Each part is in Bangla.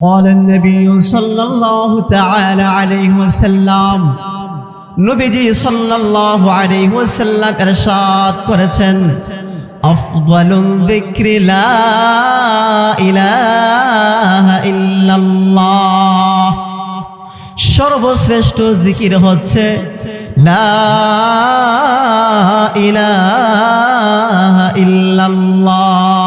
قال النبي صلى الله تعالى عليه وسلم নবীজি সাল্লাল্লাহু আলাইহি ওয়াসাল্লাম ইরশাদ করেছেন আফদালুল যিকরি লা ইলাহা ইল্লাল্লাহ সর্বশ্রেষ্ঠ জিকির হচ্ছে লা ইলাহা ইল্লাল্লাহ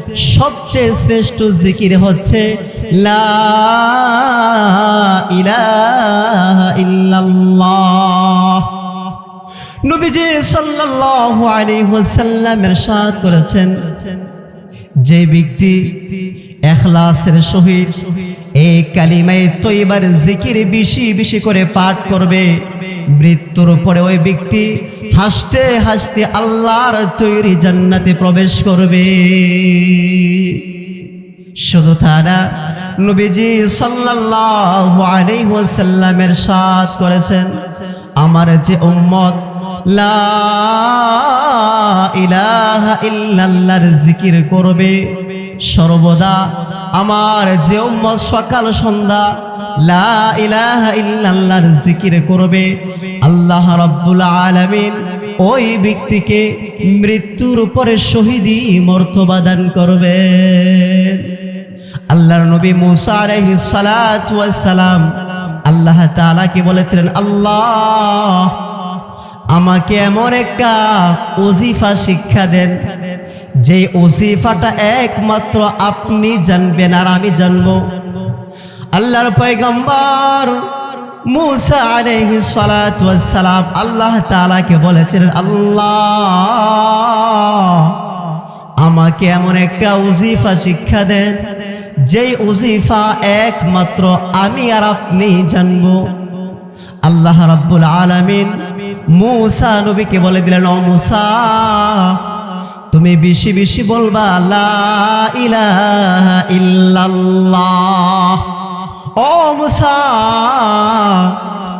সবচেয়ে শ্রেষ্ঠ জিকির হচ্ছে ইল্লাল্লাহ। নবীজি করেছেন যে ব্যক্তি এখলাসের সহিত এই কালিমায়ে তৈবার জিকির বেশি বেশি করে পাঠ করবে। মৃত্যুর পরে ওই ব্যক্তি হাসতে হাসতে আল্লাহর তৈরি জান্নাতে প্রবেশ করবে। শুধু তারা নবীজি ওয়াসাল্লামের সাথ করেছেন, আমার যে উম্মত ইলাহা ইল্লাল্লাহর জিকির করবে সর্বদা আমার যে উম্মত সকাল সন্ধ্যা লা ইলাহা ইল্লাল্লাহর জিকির করবে, আল্লাহ রাব্বুল আলামিন ওই ব্যক্তিকে মৃত্যুর উপরে শহীদি মর্তবা দান করবেন আল্লাহর নবী মুসা আলাইহিস সালাতু ওয়াস সালাম আল্লাহ তাআলাকে বলেছিলেন, আল্লাহ, আমাকে এমন একটা ওজিফা শিক্ষা দেন যে ওজিফাটা একমাত্র আপনি জানবেন আর আমি জানব। আল্লাহর পয়গম্বর মুসা ওয়াস সালাম আল্লাহ তাআলাকে বলেছিলেন, আল্লাহ, আমাকে এমন একটা উজিফা শিক্ষা দেন, যেই উজিফা একমাত্র আমি আর আপনি জানব। আল্লাহ রাব্বুল আলামিন মুসা নবীকে বলে দিলেন, ও মুসা তুমি বেশি বেশি বলবা ইল্লাল্লাহ ও মুসা,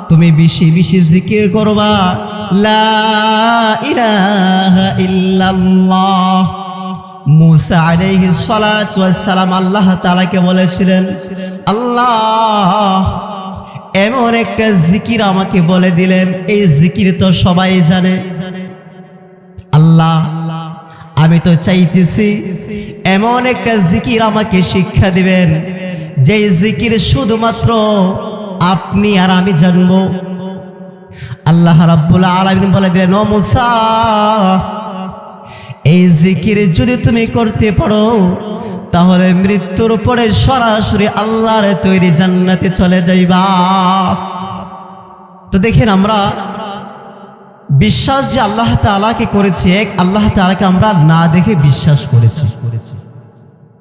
তুমি বেশি বেশি জিকির করবা, লা ইলাহা ইল্লাল্লাহ মুসা ওয়াস সালাম আল্লাহ তাআলাকে বলেছিলেন, আল্লাহ, এমন একটা জিকির আমাকে বলে দিলেন, এই জিকির তো সবাই জানে। আল্লাহ আমি তো চাইতেছি এমন একটা জিকির আমাকে শিক্ষা দিবেন। যে জিকির শুধুমাত্র আপনি আর আমি জানব। আল্লাহ রাব্বুল আলামিন বলে দিলেন, ও মুসা, এই জিকির যদি তুমি করতে পারো, তাহলে মৃত্যুর পরে সরাসরি আল্লাহর তৈরি জান্নাতে চলে যাইবা। তো দেখেন আমরা বিশ্বাস যে আল্লাহ তাআলাকে করেছি এক, আল্লাহ তাআলাকে আমরা না দেখে বিশ্বাস করেছি।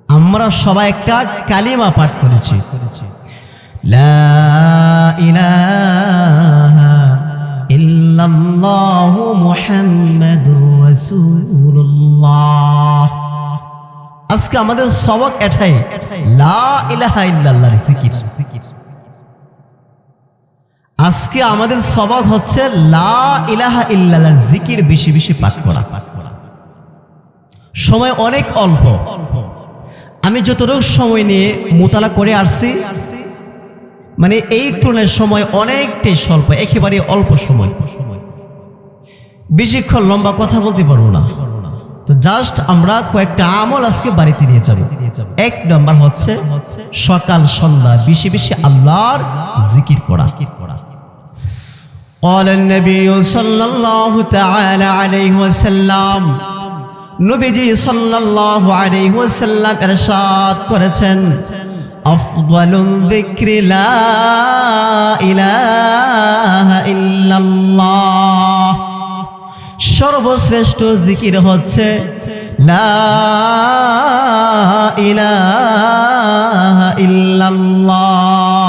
আমরা সবাই একটা কালিমা পাঠ করেছি। ইল্লাল্লাহু আজকে আমাদের সবক এটাই। লা ইলাহা ইল্লাল্লাহর জিকির। আজকে আমাদের স্বভাব হচ্ছে লা ইলাহা ইল্লাল্লাহর জিকির বেশি বেশি পাঠ করা। সময় অনেক অল্প। আমি যতটুকু সময় নিয়ে মোতালা করে আসছি মানে এই তুলনায় সময় অনেকটাই স্বল্প, একেবারে অল্প সময়। বেশিক্ষণ লম্বা কথা বলতে পারব না। তো জাস্ট আমরা কয়েকটা আমল আজকে বাড়িতে নিয়ে যাব। এক নম্বর হচ্ছে সকাল সন্ধ্যা বেশি বেশি আল্লাহর জিকির করা। قال النبي صلى الله تعالى عليه وسلم নবীজি সাল্লাল্লাহু আলাইহি ওয়াসাল্লাম ইরশাদ করেছেন আফদালুল যিকরি লা ইলাহা ইল্লাল্লাহ সর্বশ্রেষ্ঠ জিকির হচ্ছে লা ইলাহা ইল্লাল্লাহ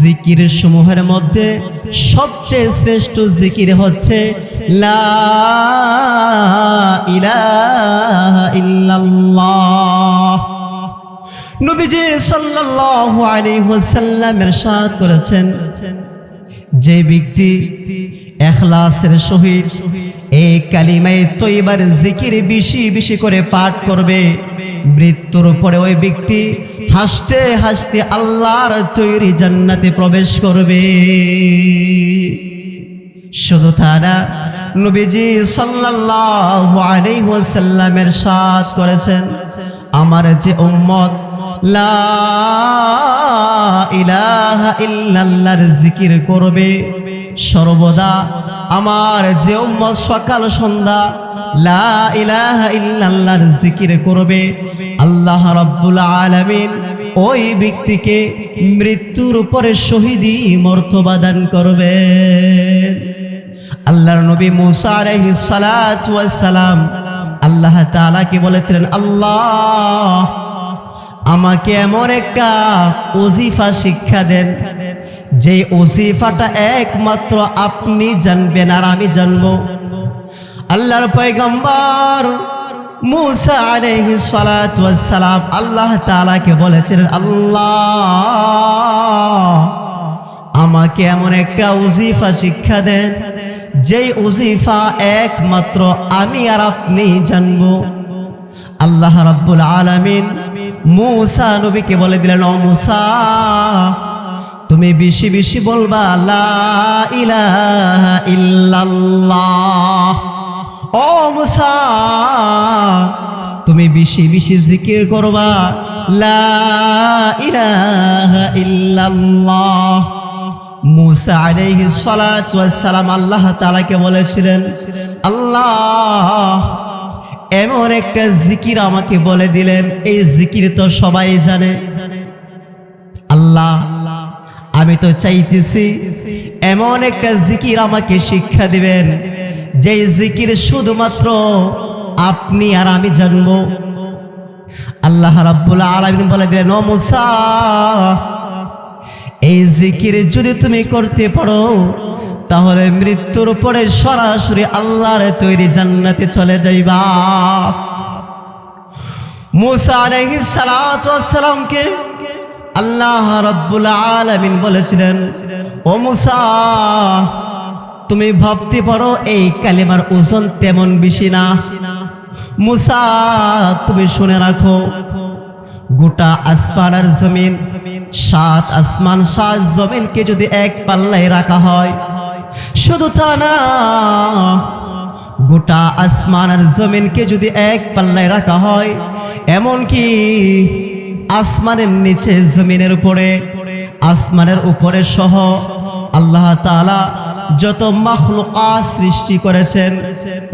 জিকির সমূহের মধ্যে সবচেয়ে শ্রেষ্ঠ জিকির হচ্ছে ইল্লাল্লাহ। নবীজি করেছেন, যে ব্যক্তি এখলাসের সহিত এই কালিমায়ে তৈবার জিকির বেশি বেশি করে পাঠ করবে, মৃত্যুর পরে ওই ব্যক্তি হাসতে হাসতে আল্লাহর তৈরি জান্নাতে প্রবেশ করবে। শুধু তারা নবীজি সাল্লাল্লাহু আলাইহি ওয়াসাল্লামের সাথ করেছেন, আমার যে উম্মত লা ইলাহা ইল্লাল্লাহর জিকির করবে। সর্বদা আমার যে সকাল সন্ধ্যা লা ইলাহা ইল্লাল্লাহর জিকির করবে। আল্লাহ রাব্বুল আলামিন ওই ব্যক্তিকে মৃত্যুর উপরে শহীদি মর্তবা দান করবেন আল্লাহর নবী মুসা আলাইহিস সালাম আল্লাহ তাআলাকে বলেছিলেন, আল্লাহ আমাকে এমন একটা ওজিফা শিক্ষা দেন যে ওজিফাটা একমাত্র আপনি জানবেন আর আমি জানব। আল্লাহর পয়গম্বর সালাতু সালাম আল্লাহ তাআলাকে বলেছিলেন, আল্লাহ, আমাকে এমন একটা উজিফা শিক্ষা দেন, যেই উজিফা একমাত্র আমি আর আপনি জানব। আল্লাহ রাব্বুল আলামিন মুসা নবীকে বলে দিলেন, ও মুসা, তুমি বেশি বেশি বলবা ইলাহা ও মুসা, তুমি বেশি বেশি জিকির করবা, লা ইলাহা আল্লাহ তাআলাকে বলেছিলেন, আল্লাহ এমন একটা জিকির আমাকে বলে দিলেন, এই জিকির তো সবাই জানে। আল্লাহ, আমি তো চাইতেছি এমন একটা জিকির আমাকে শিক্ষা দিবেন যে জিকির শুধুমাত্র আপনি আর আমি জানব। আল্লাহ রাব্বুল আলামিন বলে দিলেন, ও মুসা, এই জিকির যদি তুমি করতে পারো তাহলে মৃত্যুর পরে সরাসরি আল্লাহর তৈরি জান্নাতে চলে যাইবা। মুসা ওয়াস সালামকে আল্লাহ রাব্বুল আলামিন বলেছিলেন, ও মুসা, তুমি ভাবতে পারো এই কালিমার ওজন তেমন বেশি না। মুসা, তুমি শুনে রাখো, গোটা আসমান আর জমিন, সাত আসমান, সাত জমিনকে যদি এক পাল্লায় রাখা হয় শুধু তা না, গোটা আসমান আর জমিনকে যদি এক পাল্লায় রাখা হয় এমন কি আসমানের নিচে, জমিনের উপরে, আসমানের উপরে সহ আল্লাহ তাআলা যত মাখলুকাত সৃষ্টি করেছেন,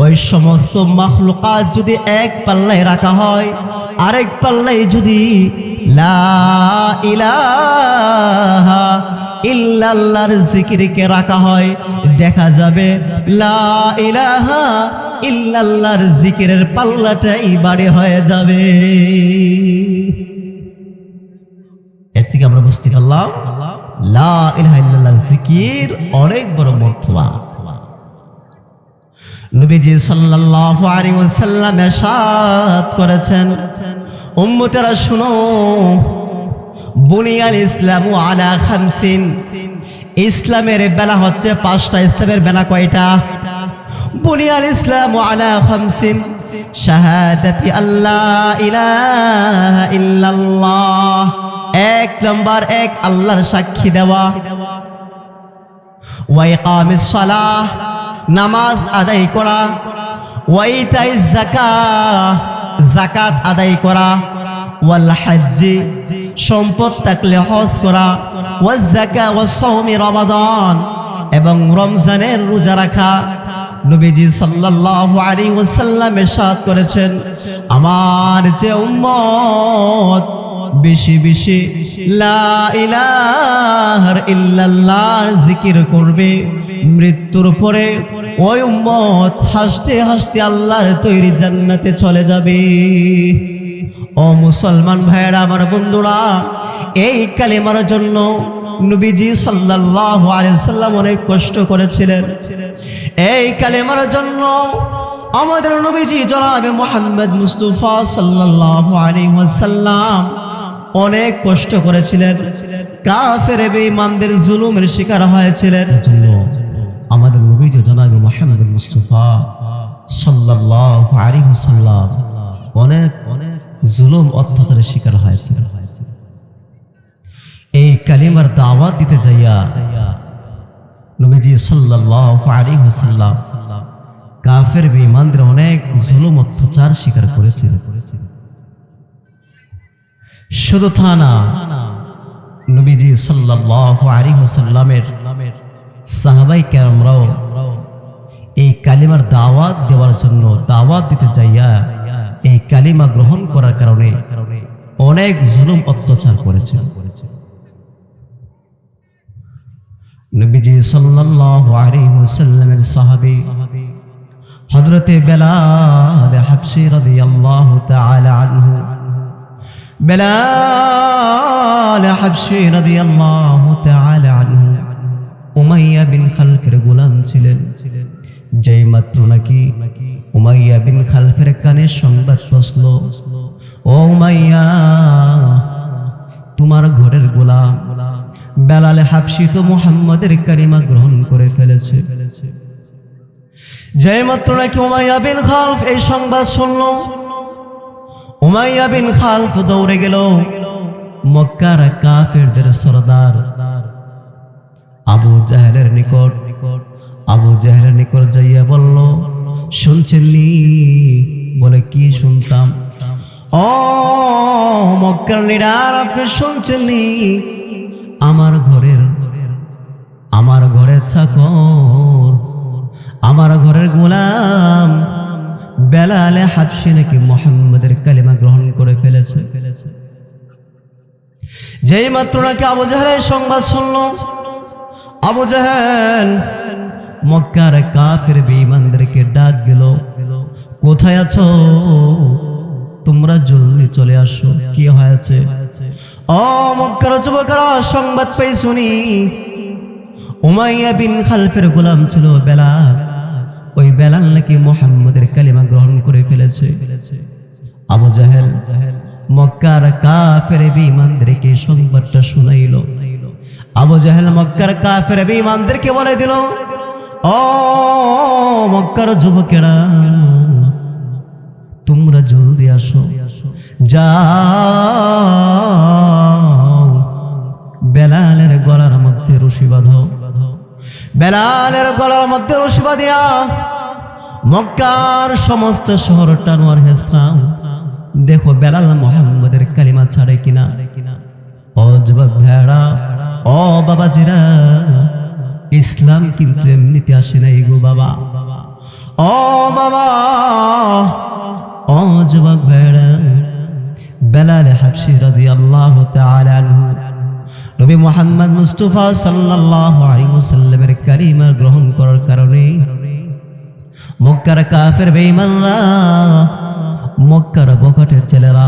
ওই সমস্ত মাখলুকাত যদি এক পাল্লায় রাখা হয়, আরেক পাল্লায় যদি লা ইলাহা ইল্লাল্লাহর জিকিরকে রাখা হয়, দেখা যাবে লা ইলাহা ইল্লাল্লাহর জিকিরের পাল্লাটাই বাড়ি হয়ে যাবে। এর থেকে আমরা বুঝতে পারলাম, লা ইলাহা ইল্লাল্লাহর জিকির অনেক বড় মর্তবা। নবীজি সাল্লাল্লাহু আলাইহি ওয়াসাল্লাম ইরশাদ করেছেন, উম্মতেরা শুনো বুনিয়াল ইসলামু আলা খামসিন। ইসলামের বেলা হচ্ছে পাঁচটা, ইসলামের বেলা কয়টা? বুনিয়াল ইসলামু আলা খামসিন। শাহাদাতি আল্লাহ ইলাহা ইল্লাল্লাহ। এক নম্বর, এক আল্লাহর সাক্ষী দেওয়া। ওয়াইকামিস সালাহ, নামাজ আদায় করা। ওয়াইতাই জাকা জাকাত আদায় করা। ওয়াল হাজ্জি, সম্পদ থাকলে হজ করা, ওয়াজ জাকা ওয়াস সাওমি রমাদান এবং রমজানের রোজা রাখা। নবীজি সাল্লাল্লাহু আলাইহি ওয়াসাল্লাম ইরশাদ করেছেন, আমার যে উম্মত বেশি বেশি লা ইলাহা ইল্লাল্লাহর জিকির করবে, মৃত্যুর পরে ওই উম্মত হাসতে হাসতে আল্লাহর তৈরি জান্নাতে চলে যাবে। ও মুসলমান ভাইয়েরা, আমার বন্ধুরা, এই কালিমার জন্য নবীজি সাল্লাল্লাহু আলাইহি সাল্লাম অনেক কষ্ট করেছিলেন। এই কালিমার জন্য আমাদের নবীজি জনাবে মোহাম্মদ মুস্তাফা সাল্লাল্লাহু আলাইহি ওয়াসাল্লাম অনেক কষ্ট করেছিলেন। কাফের বেঈমানদের জুলুমের শিকার হয়েছিলেন। আমাদের নবীজি জনাবে মোহাম্মদ মুস্তাফা সাল্লাল্লাহু আলাইহি ওয়াসাল্লাম অনেক অনেক জুলুম, অত্যাচারের শিকার হয়েছিলেন এই কালিমার দাওয়াত দিতে যাইয়া নবীজি সাল্লাল্লাহু আলাইহি কাফের বেঈমানদের অনেক জুলুম, অত্যাচার স্বীকার করেছিল শুধু তা না, নবীজি সাল্লাল্লাহু আলাইহি ওয়াসাল্লামের সাহাবাই কেরামরাও এই কালিমার দাওয়াত দেওয়ার জন্য দাওয়াত দিতে যাইয়া এই কালিমা গ্রহণ করার কারণে অনেক জুলুম অত্যাচার করেছে। নবীজি সাল্লাল্লাহু আলাইহি ওয়াসাল্লামের সাহাবী হযরতে বেলাল হাবশী রাদিয়াল্লাহু তাআলা আনহু, বেলাল হাবশী রাদিয়াল্লাহু তাআলা আনহু উমাইয়া বিন খালফের গোলাম ছিলেন। যেই মাত্র নাকি উমাইয়া বিন খালফের কানে সংবাদ পৌঁছল। ও উমাইয়া, তোমার ঘরের গোলাম বেলালে হাফসি তো মোহাম্মদের কারিমা গ্রহণ করে ফেলেছে। যে মাত্র নাকি উমাইয়া বিন খালফ এই সংবাদ শুনল, উমাইয়া বিন খালফ দৌড়ে গেল মক্কার কাফেরদের সরদার আবু জাহেলের নিকট। আবু জাহেলের নিকট যাইয়া বলল শুনছেননি বলে কি শুনতাম? ও মক্কার নিরার আপনি শুনছেননি আমার ঘরের আমার ঘরের চাকর আমার ঘরের গোলাম বেলালে হাবসি নাকি মোহাম্মদের কালিমা গ্রহণ করে ফেলেছে ফেলেছে? যেই মাত্র নাকি আবু জাহেলের সংবাদ শুনল আবু জাহেল মক্কার কাফের বেঈমানদেরকে ডাক দিল কোথায় আছো? তোমরা জলদি চলে আসো। কি হয়েছে? ও মক্কার যুবকরা, সংবাদ পাই শুনি। উমাইয়া বিন খালফের গোলাম ছিল বেলাল। ওই বেলাল নাকি মোহাম্মদের কালিমা গ্রহণ করে ফেলেছে। আবু জাহেল মক্কার কাফের বেঈমানদেরকে সংবাদটা শুনাইল। আবু জাহেল মক্কার কাফের বেঈমানদেরকে বলে দিল মক্কার যুবকেরা, তোমরা জলদি আসো। যাও, বেলালের গলার মধ্যে রশি বাঁধো। বেলালের গলার মধ্যে রশি বাঁধিয়া মক্কার সমস্ত শহর টানোয়ার হেসরাম দেখো বেলাল মোহাম্মদের কালিমা ছাড়ে কিনা? যুবক ভেড়া ও বাবাজিরা ইসলাম কিন্তু এমনিতে আসে নাই গো বাবা। ও বাবা, ও যুবক ভেড়া বেলাল হাবশি রাদিয়াল্লাহু তাআলা আনহু, নবী মুহাম্মদ মুস্তাফা সাল্লাল্লাহু আলাইহি ওয়াসাল্লামের কালিমা গ্রহণ করার কারণে মক্কার কাফের বেঈমানরা, মক্কার বকটের ছেলেরা,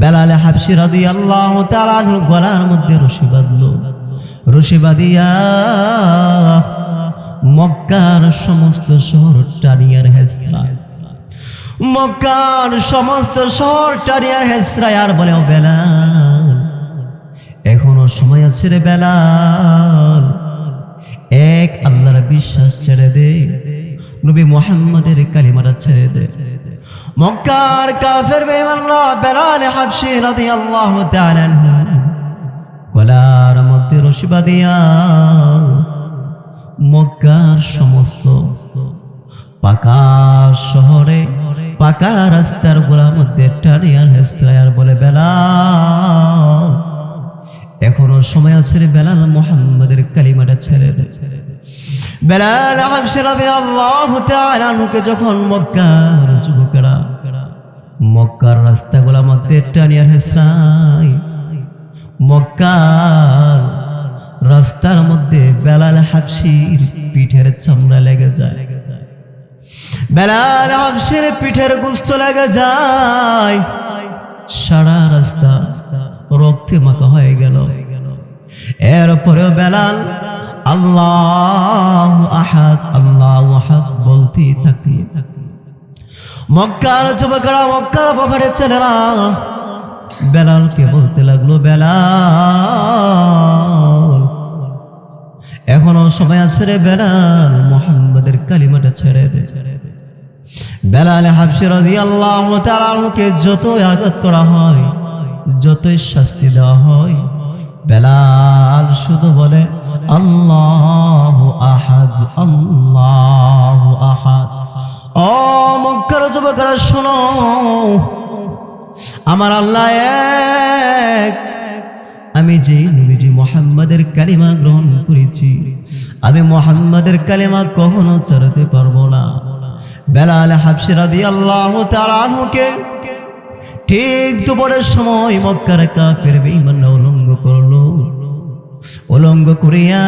বেলালে হাবশি রাদিয়াল্লাহু তাআলা আনহু গলার মধ্যে রশি বাঁধলো। রশি বাঁধিয়া মক্কার সমস্ত শহর টানিয়ার হেসরা। মক্কার সমস্ত শহর টানিয়ার হেসরা, আর বলে ও বেলাল, এখনও সময় আছে রে বেলাল। এক আল্লাহর বিশ্বাস ছেড়ে দে, নবী মোহাম্মদের কালিমাটা ছেড়ে দে। মক্কার কাফের বেঈমানরা বেলাল হাবশি রাদিয়াল্লাহু তাআলা গলার মধ্যে রশিবা দিয়া মক্কার সমস্ত পাকা শহরে, পাকা রাস্তার গোড়ার মধ্যে টানিয়ার হেস্তায়ার বলে, বেলা, এখনও সময় আছে রে বেলাল মোহাম্মদের কালিমাটা ছেড়ে দে। বেলাল হাবশি রাদিয়াল্লাহু তাআলা আনহুকে যখন মক্কার যুবকেরা মক্কার রাস্তাগুলোর মধ্যে টানিয়া হেসরাই মক্কার রাস্তার মধ্যে বেলাল হাবশির পিঠের চামড়া লেগে যায়। বেলাল হাবশির পিঠের গুস্ত লেগে যায়। সারা রাস্তা রক্তে মাখা হয়ে গেল। এরপরেও বেলাল আল্লাহ আহাদ আল্লাহ আহাদ বলতে থাকি। মক্কার যুবকেরা মক্কার বখারে ছেলেরা বেলালকে বলতে লাগল, বেলাল, এখনও সময় আছে রে বেলাল, মোহাম্মদের কালিমাটা ছেড়ে দে। বেলাল হাবশি রাদিয়াল্লাহু তাআলাকে যতই আঘাত করা হয়, যতই শাস্তি দেওয়া হয়, বেলাল শুধু বলে, আল্লাহ আহাদ, আল্লাহু আহাদ। ও যুবকেরা, শোনো আমার আল্লাহ এক। আমি যে নবীজি মোহাম্মদের কালিমা গ্রহণ করেছি, আমি মোহাম্মদের কালিমা কখনো চালাতে পারব না। বেলাল হাফসিরা দিয়ে আল্লাহ তাআলাকে ঠিক দুপুরের সময় মক্কার কাফের বেঈমান উলঙ্গ করল। উলঙ্গ করিয়া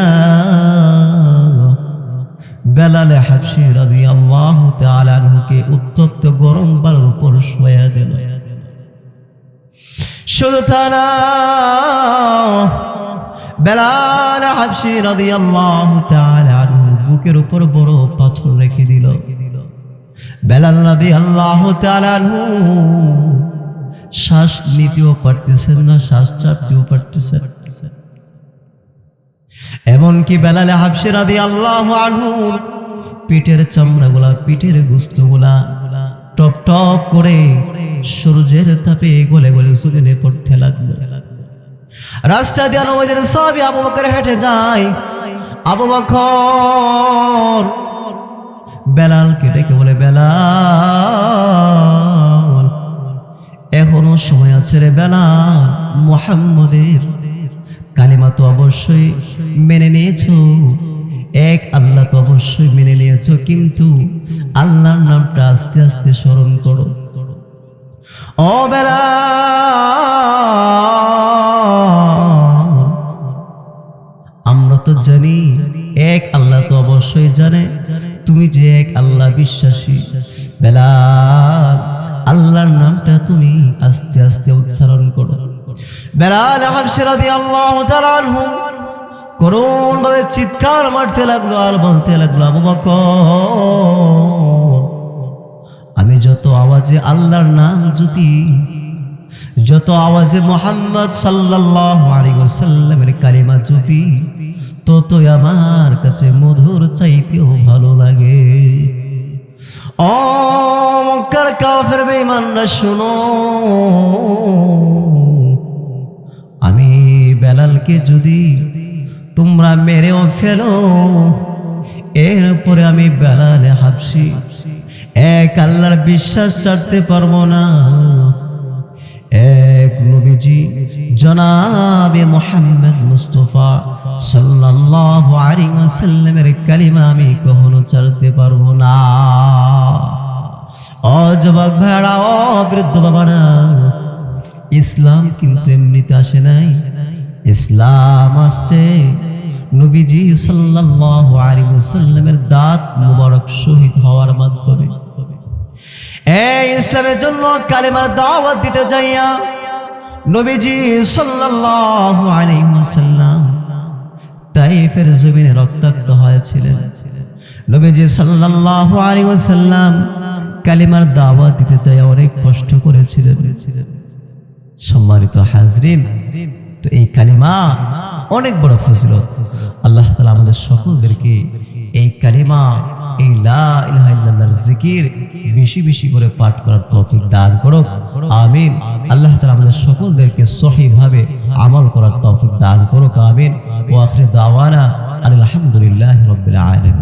বেলালে হাফসি রাদিয়াল্লাহু তাআলা আনহুকে উত্তপ্ত গরম বালুর উপর শোয়া দিল। শুধু তা না বেলাল হাফসি রাদিয়াল্লাহু তাআলা আনহু বুকের উপর বড় পাথর রেখে দিল। বেলাল রাদিয়াল্লাহু তাআলা আনহু শ্বাস নিতেও পারতেছেন না, শ্বাস চাপতেও পারতেছেন। এমনকি বেলালে হাফসি রাদিয়াল্লাহু আনহু পিঠের চামড়াগুলা পিঠের গুস্তগুলা টপ টপ করে সূর্যের তাপে গলে গলে জমিনে পড়তে লাগল। রাস্তা দিয়ে নবীদের সবই আবু বকর হেঁটে যায়। আবু বকর বেলালকে ডেকে বলে, বেলাল, এখনও সময় আছে রে বেলাল, মোহাম্মদের কালিমা তো অবশ্যই মেনে নিয়েছো। এক, আল্লাহ তো অবশ্যই মেনে নিয়েছো, কিন্তু আল্লাহর নামটা আস্তে আস্তে স্মরণ করো। বেলা! আমরা তো জানি, এক, আল্লাহ তো অবশ্যই জানে, তুমি যে এক আল্লাহ বিশ্বাসী। বেলাল আল্লাহর নামটা তুমি আস্তে আস্তে উচ্চারণ করো। বেলাল হাবশি রাদিয়াল্লাহু তাআলা আনহু করুণ ভাবে চিৎকার মারতে লাগল, আর বলতে লাগল, আবু বকর, আমি যত আওয়াজে আল্লাহর নাম জুতি যত আওয়াজে মোহাম্মদ সাল্লাল্লাহু আলাইহি ওয়াসাল্লামের কালিমা জুপি ততই আমার কাছে মধুর চাইতেও ভালো লাগে। ও মক্কার কাফের বেঈমানরা, শুনো, আমি বেলালকে যদি তোমরা মেরেও ফেলো। এরপরে আমি বেলালে হাবসি এক আল্লাহর বিশ্বাস ছাড়তে পারব না। এক নবীজি, জনাবে মোহাম্মদ মুস্তফা সাল্লাল্লাহু আলাইহি ওয়াসাল্লামের কালিমা আমি কখনো ছাড়তে পারব না। ও যুবক ভাড়া ও বৃদ্ধ বাবারা, ইসলাম কিন্তু এমনিতে আসে নাই। ইসলাম আসছে। নবীজি সাল্লাল্লাহু আলাইহি ওয়াসাল্লামের দাঁত মুবারক শহীদ হওয়ার মাধ্যমে। এই ইসলামের জন্য কালেমার দাওয়াত দিতে যাইয়া নবীজি সাল্লাল্লাহু আলাইহি ওয়াসাল্লাম তাইফের জমিনে রক্তাক্ত হয়েছিলেন। নবীজি সাল্লাল্লাহু আলাইহি ওয়াসাল্লাম কালিমার দাওয়াত দিতে চাই অনেক কষ্ট করেছিলেন। সম্মানিত হাজরিন তো এই কালিমা অনেক বড় ফজিলত। আল্লাহ তালা আমাদের সকলদেরকে এই কালিমা, এই লা ইলাহা ইল্লাল্লাহর জিকির বেশি বেশি করে পাঠ করার তৌফিক দান করুক। আমিন। আল্লাহ তাআলা আমাদের সকলদেরকে সহিভাবে আমল করার তৌফিক দান করুক। আমিন। ওয়া আখির দাওয়ানা আলহামদুলিল্লাহি রাব্বিল আলামিন।